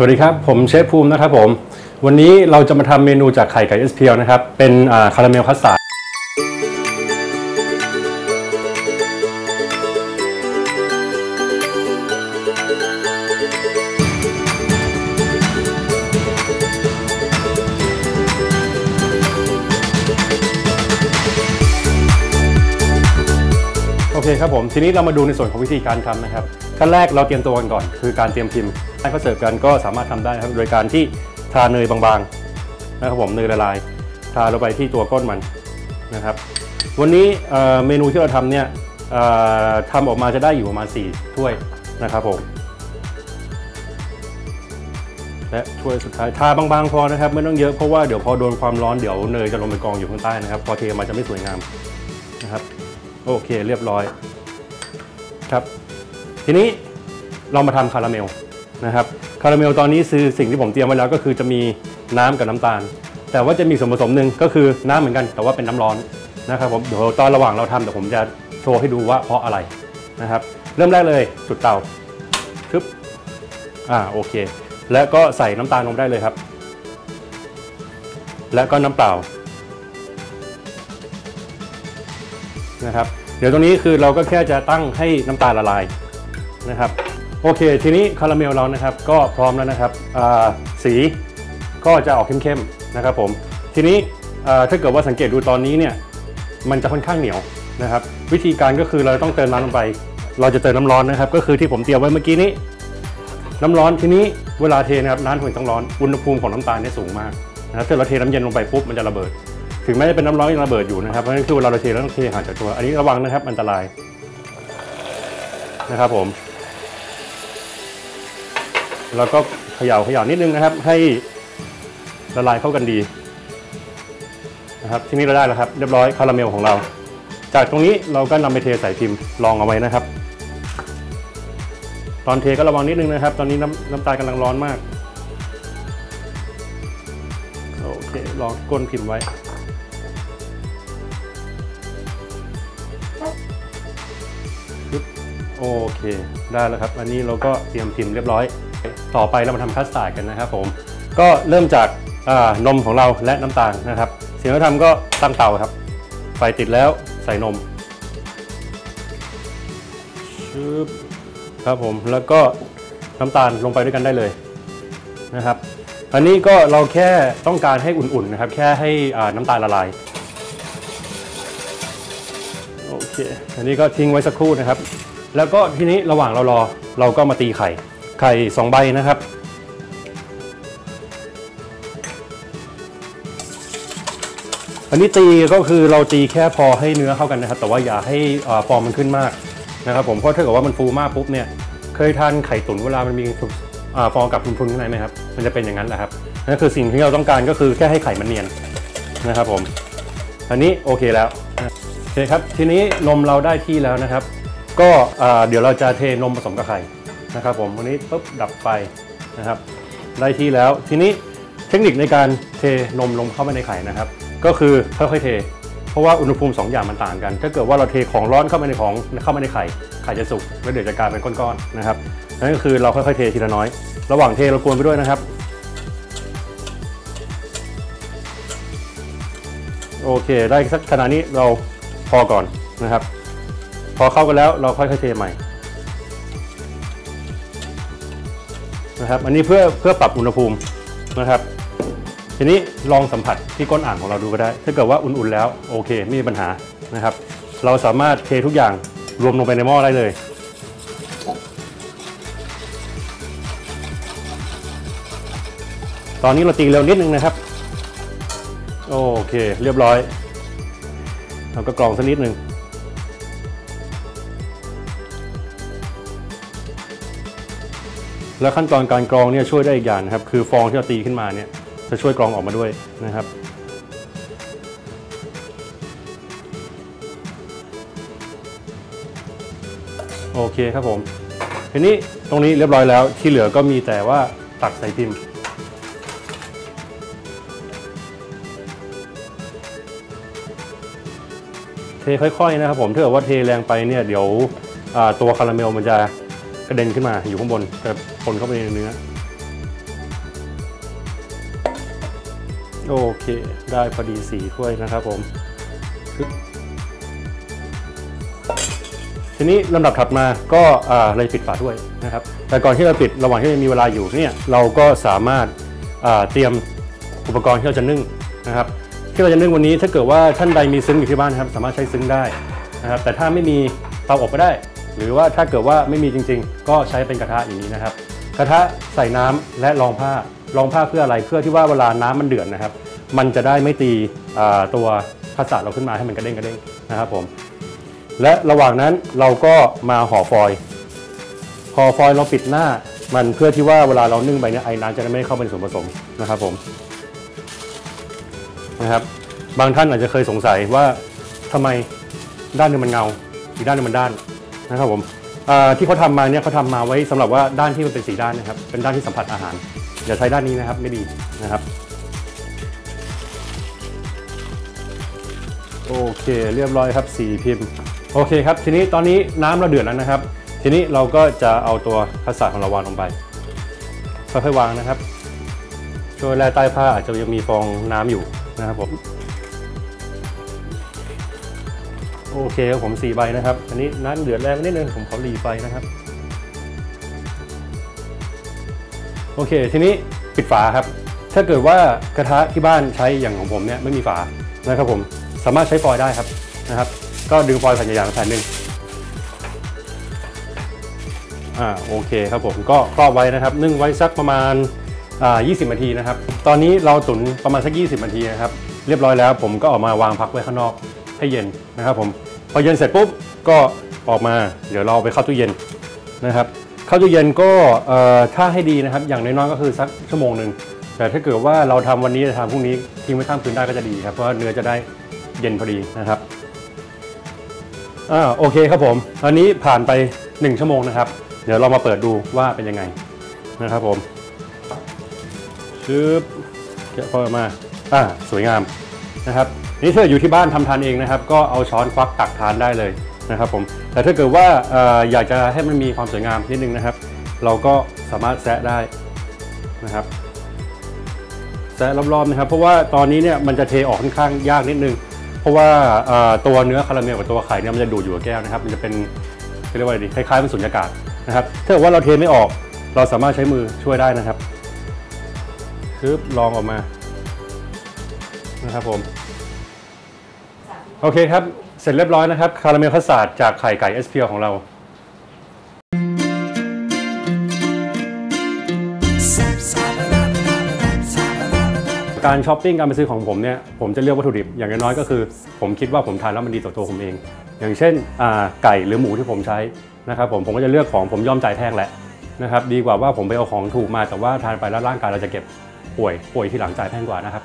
สวัสดีครับ ผมเชฟภูมินะครับผม วันนี้เราจะมาทำเมนูจากไข่ไก่ SPL นะครับ เป็นคาราเมลคัสตาร์ดโอเคครับผม ทีนี้เรามาดูในส่วนของวิธีการทำนะครับ ขั้นแรกเราเตรียมตัวกันก่อน คือการเตรียมพิมพ์ให้เขาเสิร์ฟกันก็สามารถทำได้ครับโดยการที่ทาเนยบางๆนะครับผมเนยละลาย ทาลงไปที่ตัวก้นมันนะครับ วันนี้เเมนูที่เราทำเนี่ยทำออกมาจะได้อยู่ประมาณ 4 ถ้วยนะครับผมและถ้วยสุดท้ายทาบางๆพอนะครับ ไม่ต้องเยอะเพราะว่าเดี๋ยวพอโดนความร้อนเดี๋ยวเนยจะลงไปกองอยู่ข้างใต้นะครับ พอเทมาจะไม่สวยงามนะครับ โอเคเรียบร้อยครับ ทีนี้เรามาทำคาราเมลนะครับคาราเมลตอนนี้คือสิ่งที่ผมเตรียมไว้แล้วก็คือจะมีน้ำกับน้ำตาล แต่ว่าจะมีส่วนผสมหนึ่งก็คือน้ำเหมือนกัน แต่ว่าเป็นน้ำร้อนนะครับผมเดี๋ยวตอนระหว่างเราทำเดี๋ยวผมจะโชว์ให้ดูว่าเพราะอะไรนะครับ เริ่มแรกเลยจุดเตาชึบอ่าโอเค แล้วก็ใส่น้ำตาลลงได้เลยครับ แล้วก็น้ำเปล่านะครับเดี๋ยวตรงนี้คือเราก็แค่จะตั้งให้น้ำตาลละลาย นะครับโอเค ทีนี้คาราเมลเรานะครับก็พร้อมแล้วนะครับสีก็จะออกเข้มๆนะครับผมทีนี้ถ้าเกิดว่าสังเกตดูตอนนี้เนี่ยมันจะค่อนข้างเหนียวนะครับ วิธีการก็คือเราต้องเติมน้ำลงไป เราจะเติมน้ำร้อนนะครับ ก็คือที่ผมเตรียมไว้เมื่อกี้นี้ น้ำร้อนทีนี้เวลาเทนะครับน้ำถึงต้องร้อนอุณหภูมิของน้ำตาลเนี่ยสูงมากนะครับถ้าเราเทน้ำเย็นลงไปปุ๊บมันจะระเบิด ถึงแม้จะเป็นน้ำร้อนยังระเบิดอยู่นะครับเพราะฉะนั้นคือเวลาเราเทเราต้องเทห่างจากตัว อันนี้ระวังนะครับอันตรายนะครับผม แล้วก็เขย่าเขย่านิดนึงนะครับ ให้ละลายเข้ากันดีนะครับที่นี้เราได้แล้วครับเรียบร้อยคาราเมลของเรา จากตรงนี้เราก็นำไปเทใส่พิมพ์รองเอาไว้นะครับ ตอนเทก็ระวังนิดนึงนะครับ ตอนนี้น้ำน้ำตาลกำลังร้อนมากโอเคลองก้นพิมพ์ไว้โอเค ได้แล้วครับ อันนี้เราก็เตรียมพิมพ์เรียบร้อย ต่อไปเรามาทำคัสตาร์ดกันนะครับผมก็เริ่มจากนมของเราและน้ำตาลนะครับสิ่งที่เราทำก็ตั้งเตาครับ ไฟติดแล้วใส่นมชึบครับผมแล้วก็น้ำตาลลงไปด้วยกันได้เลยนะครับ อันนี้ก็เราแค่ต้องการให้อุ่นๆนะครับ แค่ให้น้ำตาลละลายโอเคอันนี้ก็ทิ้งไว้สักครู่นะครับ แล้วก็ทีนี้ระหว่างเรารอเราก็มาตีไข่ ไข่สองใบนะครับ อันนี้ตีก็คือเราตีแค่พอให้เนื้อเข้ากันนะครับ แต่ว่าอย่าให้ฟองมันขึ้นมากนะครับ ผมเพราะถ้าเกิดว่ามันฟูมากปุ๊บเนี่ย เคยทานไข่ตุ๋นเวลามันมีอฟองกับพุนๆข้างในไหมครับ มันจะเป็นอย่างนั้นแหละครับนั่นคือสิ่งที่เราต้องการก็คือแค่ให้ไข่มันเนียนนะครับผม อันนี้โอเคแล้วโอเคครับ ทีนี้นมเราได้ที่แล้วนะครับ ก็เดี๋ยวเราจะเทนมผสมกับไข่ นะครับผมวันนี้ปุ๊บดับไฟนะครับได้ที่แล้วทีนี้เทคนิคในการเทนมลงเข้าไปในไข่นะครับ ก็คือค่อยๆเท เพราะว่าอุณหภูมิ 2 อย่างมันต่างกัน ถ้าเกิดว่าเราเทของร้อนเข้าไปในของเข้ามาในไข่ไข่จะสุกแล้วเดี๋ยวจะกลายเป็นก้อนๆนะครับนั่นก็คือเราค่อยๆเททีละน้อย ระหว่างเทเรากวนไปด้วยนะครับ โอเค ได้สักขนาดนี้เราพอก่อนนะครับ พอเข้ากันแล้วเราค่อยๆเทใหม่ นะครับ อันนี้เพื่อเพื่อปรับอุณหภูมินะครับ ทีนี้ลองสัมผัสที่ก้นอ่างของเราดูก็ได้ ถ้าเกิดว่าอุ่นๆแล้วโอเคไม่มีปัญหานะครับ เราสามารถเททุกอย่างรวมลงไปในหม้อได้เลยตอนนี้เราตีเร็วนิดนึงนะครับ โอเค เรียบร้อยเราก็กรองสักนิดนึง แล้วขั้นตอนการกรองเนี่ยช่วยได้อีกอย่างนะครับ คือฟองที่เราตีขึ้นมาเนี่ยจะช่วยกรองออกมาด้วยนะครับ โอเคครับผม ทีนี้ตรงนี้เรียบร้อยแล้วที่เหลือก็มีแต่ว่าตักใส่พิมพ์เทค่อยๆนะครับผมถ้าเกิดว่าเทแรงไปเนี่ยเดี๋ยวตัวคาราเมลมันจะกระเด็นขึ้นมาอยู่ข้างบนจะ นเข้าไปในเนื้อ โอเค ได้พอดีสีถ้วยนะครับผม ทีนี้ลำดับถัดมาก็เราจะปิดฝาถ้วยนะครับ แต่ก่อนที่เราปิดระหว่างที่ยังมีเวลาอยู่เนี่ยเราก็สามารถเตรียมอุปกรณ์ที่เราจะนึ่งนะครับ ที่เราจะนึ่งวันนี้ถ้าเกิดว่าท่านใดมีซึ้งอยู่ที่บ้านนะครับสามารถใช้ซึ้งได้นะครับ แต่ถ้าไม่มีเตาอบก็ได้ หรือว่าถ้าเกิดว่าไม่มีจริง ๆ ก็ใช้เป็นกระทะอย่างนี้นะครับ กระทะใส่น้ำและรองผ้ารองผ้าเพื่ออะไรเพื่อที่ว่าเวลาน้ำมันเดือดนะครับ มันจะได้ไม่ตีตัวภาษาเราขึ้นมาให้มันกระเด้งกระเด้งนะครับผมและระหว่างนั้นเราก็มาห่อฟอยห่อฟอยเราปิดหน้ามันเพื่อที่ว่าเวลาเรานึ่งไปเนี่ยไอ้น้ำจะได้ไม่เข้าไปในส่วนผสมนะครับผมนะครับ บางท่านอาจจะเคยสงสัยว่าทำไมด้านนึงมันเงา อีกด้านนึงมันด้านนะครับผม ที่เขาทำมาเนี่ยเขาทำมาไว้สำหรับว่าด้านที่มันเป็นสีด้านนะครับ เป็นด้านที่สัมผัสอาหารอย่าใช้ด้านนี้นะครับไม่ดีนะครับ โอเคเรียบร้อยครับสีพิมพ์ โอเคครับ ทีนี้ตอนนี้น้ำเราเดือดแล้วนะครับ ทีนี้เราก็จะเอาตัวภาษาของเราวางลงไปค่อยๆวางนะครับช่วยแร่ใต้ผ้าอาจจะยังมีฟองน้ำอยู่นะครับผม โอเคครับผมสี่ใบนะครับ อันนี้น้ำเดือดแรงนิดนึงผมขอหลีไฟนะครับ โอเค ทีนี้ปิดฝาครับ ถ้าเกิดว่ากระทะที่บ้านใช้อย่างของผมเนี่ยไม่มีฝานะครับผมสามารถใช้ฟอยล์ได้ครับนะครับ ก็ดึงฟอยล์แผ่นใหญ่ๆแผ่นหนึ่งอ่าโอเคครับผมก็ครอบไว้นะครับ นึ่งไว้สักประมาณอ่า20 นาทีนะครับ ตอนนี้เราตุ๋นประมาณสัก 20 นาทีนะครับ เรียบร้อยแล้วผมก็ออกมาวางพักไว้ข้างนอก ให้เย็นนะครับผมพอเย็นเสร็จปุ๊บก็ออกมาเดี๋ยวเราเอาไปเข้าตู้เย็นนะครับเข้าตู้เย็นก็เอ่อถ้าให้ดีนะครับ อย่างน้อยๆก็คือสักชั่วโมงหนึ่งแต่ถ้าเกิดว่าเราทำวันนี้จะทำพรุ่งนี้ทิ้งไว้ข้ามคืนได้ก็จะดีครับเพราะเนื้อจะได้เย็นพอดีนะครับอ่าโอเคครับผมอันนี้ผ่านไป 1 ชั่วโมงนะครับ เดี๋ยวเรามาเปิดดูว่าเป็นยังไงนะครับผมชึบแกะพออกมาอ่าสวยงาม นะครับนี่ถ้าอยู่ที่บ้านทำทานเองนะครับ ก็เอาช้อนควักตักทานได้เลยนะครับผมแต่ถ้าเกิดว่าอออยากจะให้มันมีความสวยงามนิดนึงนะครับ เราก็สามารถแซะได้นะครับแซะรอบๆนะครับ เพราะว่าตอนนี้เนี่ยมันจะเทออกค่อนข้างยากนิดนึง เพราะว่าตัวเนื้อคาราเมลกับตัวไข่เนี่ยมันจะดูดอยู่กับแก้วนะครับ มันจะเป็นเรียกว่าอะไรดีคล้ายๆเป็นสุญญากาศนะครับถ้าเกิดว่าเราเทไม่ออก เราสามารถใช้มือช่วยได้นะครับคือลองออกมานะครับผม โอเคครับ เสร็จเรียบร้อยนะครับ คาราเมลคัสตาร์ดจากไข่ไก่เอสเพียของเราการช้อปปิ้งการไปซื้อของผมเนี่ยผมจะเลือกวัตถุดิบอย่างน้อยก็คือ ผมคิดว่าผมทานแล้วมันดีต่อตัวผมเอง อย่างเช่นไก่หรือหมูที่ผมใช้นะครับผมผมก็จะเลือกของผมย่อมจ่ายแพงแหละนะครับดีกว่าว่าผมไปเอาของถูกมาแต่ว่าทานไปแล้วร่างกายเราจะเก็บป่วยป่วยที่หลังจ่ายแพงกว่านะครับ